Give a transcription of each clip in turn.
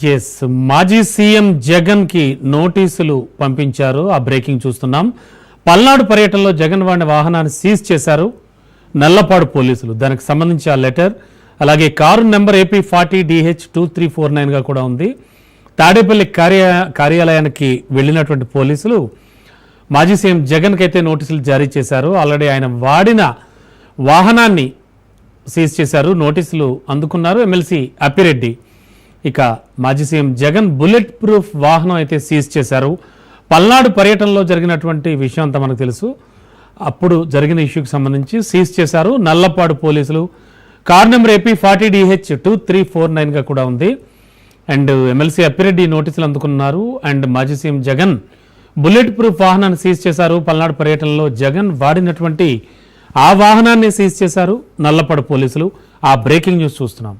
Yes మాజీ CM జగన్కి నోటీసులు పంపించారు. ఆ బ్రేకింగ్ చూస్తున్నాం. పల్నాడు పర్యటనలో జగన్ వాడిన వాహనాన్ని సీజ్ చేశారు. నల్లపాడు పోలీసులు. దానికి సంబంధించి ఆ లెటర్. అలాగే car number AP forty DH two three four నైన్గా కూడా ఉంది. తాడేపల్లి కార్య కార్యాలయానికి వెళ్ళినటువంటి పోలీసులు మాజీ సీఎం జగన్కి అయితే నోటీసులు జారీ చేశారు. ఆల్రెడీ ఆయన వాడిన వాహనాన్ని సీజ్ చేశారు. నోటీసులు అందుకున్నారు. ఎమ్మెల్సీ అప్పిరెడ్డి. ఇక మాజీ సీఎం జగన్ బుల్లెట్ ప్రూఫ్ వాహనం అయితే సీజ్ చేశారు. పల్నాడు పర్యటనలో జరిగినటువంటి విషయం అంతా మనకు తెలుసు. అప్పుడు జరిగిన ఇష్యూకి సంబంధించి సీజ్ చేశారు. నల్లపాడు పోలీసులు. Car number AP forty DH two three four నైన్గా కూడా ఉంది. అండ్ ఎమ్మెల్సీ అప్పిరెడ్డి నోటీసులు అందుకున్నారు. అండ్ మాజీ సీఎం జగన్ బుల్లెట్ ప్రూఫ్ వాహనాన్ని సీజ్ చేశారు. పల్నాడు పర్యటనలో జగన్ వాడినటువంటి ఆ వాహనాన్ని సీజ్ చేశారు. నల్లపాడు పోలీసులు. ఆ బ్రేకింగ్ న్యూస్ చూస్తున్నాం.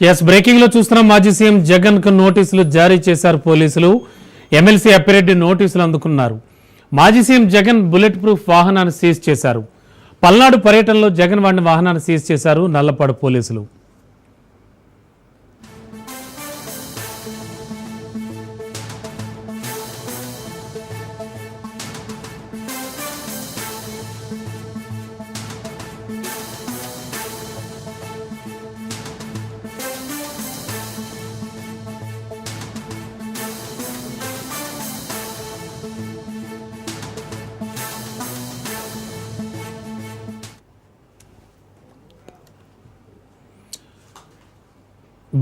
ఎస్ బ్రేకింగ్లో చూస్తున్నాం. మాజీ సీఎం జగన్కు నోటీసులు జారీ చేశారు పోలీసులు. ఎమ్మెల్సీ అప్పిరెడ్డి నోటీసులు అందుకున్నారు. మాజీ సీఎం జగన్ బుల్లెట్ ప్రూఫ్ వాహనాన్ని సీజ్ చేశారు. పల్నాడు పర్యటనలో జగన్ వాడిన వాహనాన్ని సీజ్ చేశారు నల్లపాడు పోలీసులు.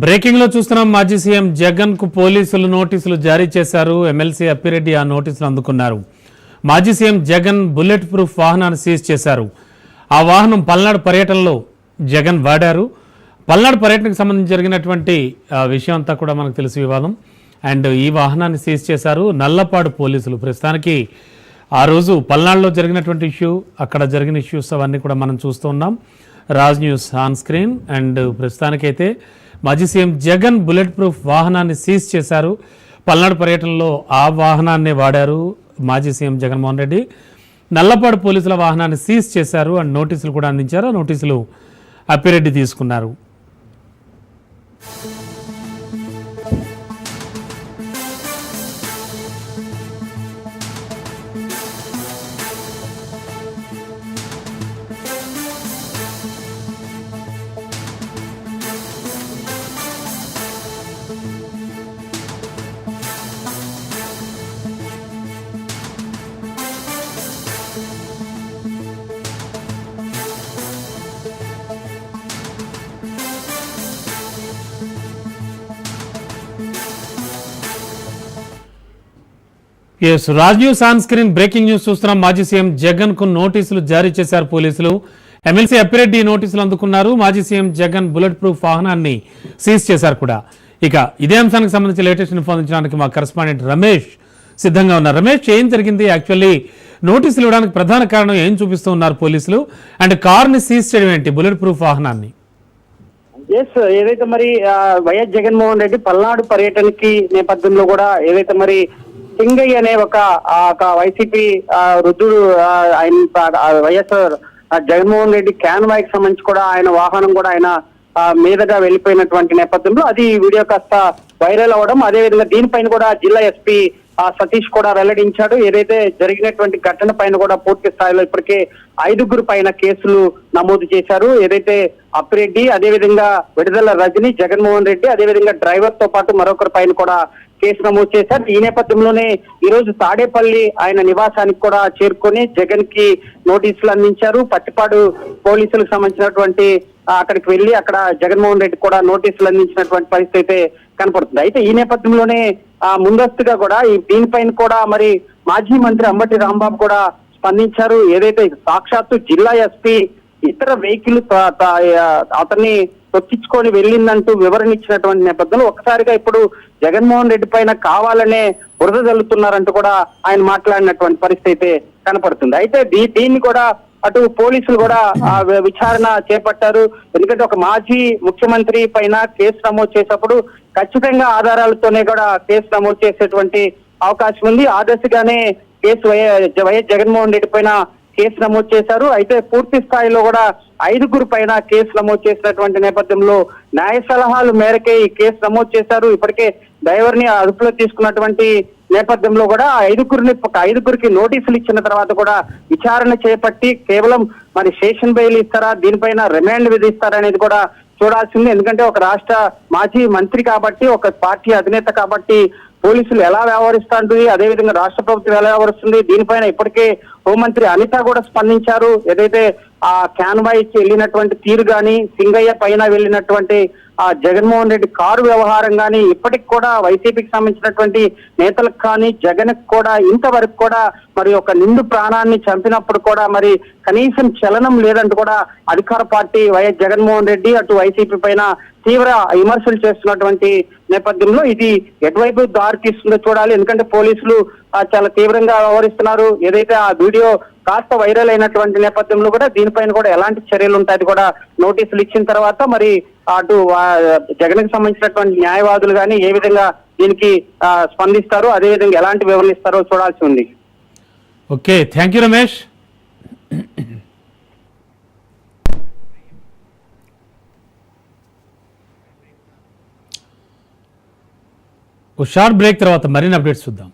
బ్రేకింగ్లో చూస్తున్నాం. మాజీ సీఎం జగన్కు పోలీసులు నోటీసులు జారీ చేశారు. ఎమ్మెల్సీ అప్పిరెడ్డి ఆ నోటీసులు అందుకున్నారు. మాజీ సీఎం జగన్ బుల్లెట్ ప్రూఫ్ వాహనాన్ని సీజ్ చేశారు. ఆ వాహనం పల్నాడు పర్యటనలో జగన్ వాడారు. పల్నాడు పర్యటనకు సంబంధించి జరిగినటువంటి విషయం అంతా కూడా మనకు తెలుసు వివాదం అండ్ ఈ వాహనాన్ని సీజ్ చేశారు నల్లపాడు పోలీసులు. ప్రస్తుతానికి ఆ రోజు పల్నాడులో జరిగినటువంటి ఇష్యూ అక్కడ జరిగిన ఇష్యూస్ అవన్నీ కూడా మనం చూస్తూ ఉన్నాం. Raj News on screen. And ప్రస్తుతానికైతే మాజీ సీఎం జగన్ బుల్లెట్ ప్రూఫ్ వాహనాన్ని సీజ్ చేశారు. పల్నాడు పర్యటనలో ఆ వాహనాన్నే వాడారు మాజీ సీఎం జగన్మోహన్ రెడ్డి. నల్లపాడు పోలీసుల వాహనాన్ని సీజ్ చేశారు అండ్ నోటీసులు కూడా అందించారు. ఆ నోటీసులు అప్పిరెడ్డి తీసుకున్నారు. Yes Raj News on screen breaking news చూస్తున్నాం. మాజీ సీఎం జగన్కు నోటీసులు జారీ చేశారు పోలీసులు. ఎమ్మెల్సీ అప్పిరెడ్డి నోటీసులు అందుకున్నారు. మాజీ సీఎం జగన్ బుల్లెట్ ప్రూఫ్ వాహనాన్ని సీజ్ చేశారు కూడా. ఇక ఇదే అంశానికి సంబంధించి లేటెస్ట్ ఇన్ఫర్మేషన్ మా కరెస్పాండెంట్ రమేష్ సిద్ధంగా ఉన్నారు. రమేష్ ఏం జరిగింది? యాక్చువల్లీ నోటీసులు ఇవ్వడానికి ప్రధాన కారణం ఏం చూపిస్తూ ఉన్నారు పోలీసులు? అండ్ కార్ని సీజ్ చేయడం ఏంటి? బుల్లెట్ ప్రూఫ్ వాహనాన్ని. ఎస్ ఏదైతే మరి వైఎస్ జగన్మోహన్ రెడ్డి పల్నాడు పర్యటనకి నేపథ్యంలో కూడా ఏదైతే మరి సింగయ్య అనే ఒక వైసీపీ వృద్ధుడు ఆయన వైఎస్ఆర్ జగన్మోహన్ రెడ్డి క్యాన్కి సంబంధించి కూడా ఆయన వాహనం కూడా ఆయన మీదగా వెళ్ళిపోయినటువంటి నేపథ్యంలో అది వీడియో కాస్త వైరల్ అవ్వడం. అదేవిధంగా దీనిపైన కూడా జిల్లా ఎస్పీ ఆ సతీష్ కూడా వెల్లడించాడు. ఏదైతే జరిగినటువంటి ఘటన పైన కూడా పూర్తి స్థాయిలో ఇప్పటికే ఐదుగురు పైన కేసులు నమోదు చేశారు. ఏదైతే అప్పిరెడ్డి అదేవిధంగా విడుదల రజని జగన్మోహన్ రెడ్డి అదేవిధంగా డ్రైవర్తో పాటు మరొకరి పైన కూడా కేసు నమోదు చేశారు. ఈ నేపథ్యంలోనే ఈ రోజు తాడేపల్లి ఆయన నివాసానికి కూడా చేరుకొని జగన్కి నోటీసులు అందించారు. పట్టిపాడు పోలీసులకు సంబంధించినటువంటి అక్కడికి వెళ్ళి అక్కడ జగన్మోహన్ రెడ్డి కూడా నోటీసులు అందించినటువంటి పరిస్థితి అయితే కనపడుతుంది. అయితే ఈ నేపథ్యంలోనే ఆ ముందస్తుగా కూడా ఈ దీనిపైన కూడా మరి మాజీ మంత్రి అంబటి రాంబాబు కూడా స్పందించారు. ఏదైతే సాక్షాత్తు జిల్లా ఎస్పీ ఇతర వెహికల్ అతన్ని తొక్కించుకొని వెళ్ళిందంటూ వివరణ ఇచ్చినటువంటి నేపథ్యంలో ఒక్కసారిగా ఇప్పుడు జగన్మోహన్ రెడ్డి పైన కావాలనే బురద జల్లుతున్నారంటూ కూడా ఆయన మాట్లాడినటువంటి పరిస్థితి అయితే కనపడుతుంది. అయితే దీ- దీన్ని కూడా అటు పోలీసులు కూడా విచారణ చేపట్టారు. ఎందుకంటే ఒక మాజీ ముఖ్యమంత్రి పైన కేసు నమోదు చేసినప్పుడు ఖచ్చితంగా ఆధారాలతోనే కూడా కేసు నమోదు చేసేటువంటి అవకాశం ఉంది. ఆ దశగానే case Y- YS Jaganmohan Reddy పైన కేసు నమోదు చేశారు. అయితే పూర్తి స్థాయిలో కూడా ఐదుగురు పైన కేసు నమోదు చేసినటువంటి నేపథ్యంలో న్యాయ సలహాలు మేరకే ఈ కేసు నమోదు చేశారు. ఇప్పటికే డ్రైవర్ని అదుపులో తీసుకున్నటువంటి నేపథ్యంలో కూడా ఐదుగురిని ఒక ఐదుగురికి నోటీసులు ఇచ్చిన తర్వాత కూడా విచారణ చేపట్టి కేవలం మరి సేషన్ బెయిల్ ఇస్తారా దీనిపైన రిమాండ్ విధిస్తారా అనేది కూడా చూడాల్సింది ఎందుకంటే ఒక రాష్ట్ర మాజీ మంత్రి కాబట్టి ఒక పార్టీ అధినేత కాబట్టి పోలీసులు ఎలా వ్యవహరిస్తుంది అదేవిధంగా రాష్ట్ర ప్రభుత్వం ఎలా వ్యవహరిస్తుంది? దీనిపైన ఇప్పటికే హోంమంత్రి అనిత కూడా స్పందించారు. ఏదైతే ఆ క్యాన్వాయ్ వెళ్ళినటువంటి తీరు గాని సింగయ్య పైన వెళ్ళినటువంటి ఆ జగన్మోహన్ రెడ్డి కారు వ్యవహారం కానీ ఇప్పటికి కూడా వైసీపీకి సంబంధించినటువంటి నేతలకు కానీ జగన్ కూడా ఇంతవరకు కూడా మరి ఒక నిండు ప్రాణాన్ని చంపినప్పుడు కూడా మరి కనీసం చలనం లేదంటూ కూడా అధికార పార్టీ వైఎస్ జగన్మోహన్ రెడ్డి అటు వైసీపీ పైన తీవ్ర విమర్శలు చేస్తున్నటువంటి నేపథ్యంలో ఇది ఎటువైపు దారి తీస్తుందో చూడాలి. ఎందుకంటే పోలీసులు చాలా తీవ్రంగా వ్యవహరిస్తున్నారు. ఏదైతే ఆ వీడియో కాస్త వైరల్ అయినటువంటి నేపథ్యంలో కూడా దీనిపైన కూడా ఎలాంటి చర్యలు ఉంటాయి కూడా నోటీసులు ఇచ్చిన తర్వాత మరి అటు జగన్కి సంబంధించినటువంటి న్యాయవాదులు కానీ ఏ విధంగా దీనికి స్పందిస్తారో అదే విధంగా ఎలాంటి వివరణ ఇస్తారో చూడాల్సి ఉంది. Okay thank you Ramesh. Oh short break తర్వాత మరిన్ని అప్డేట్స్ చూద్దాం.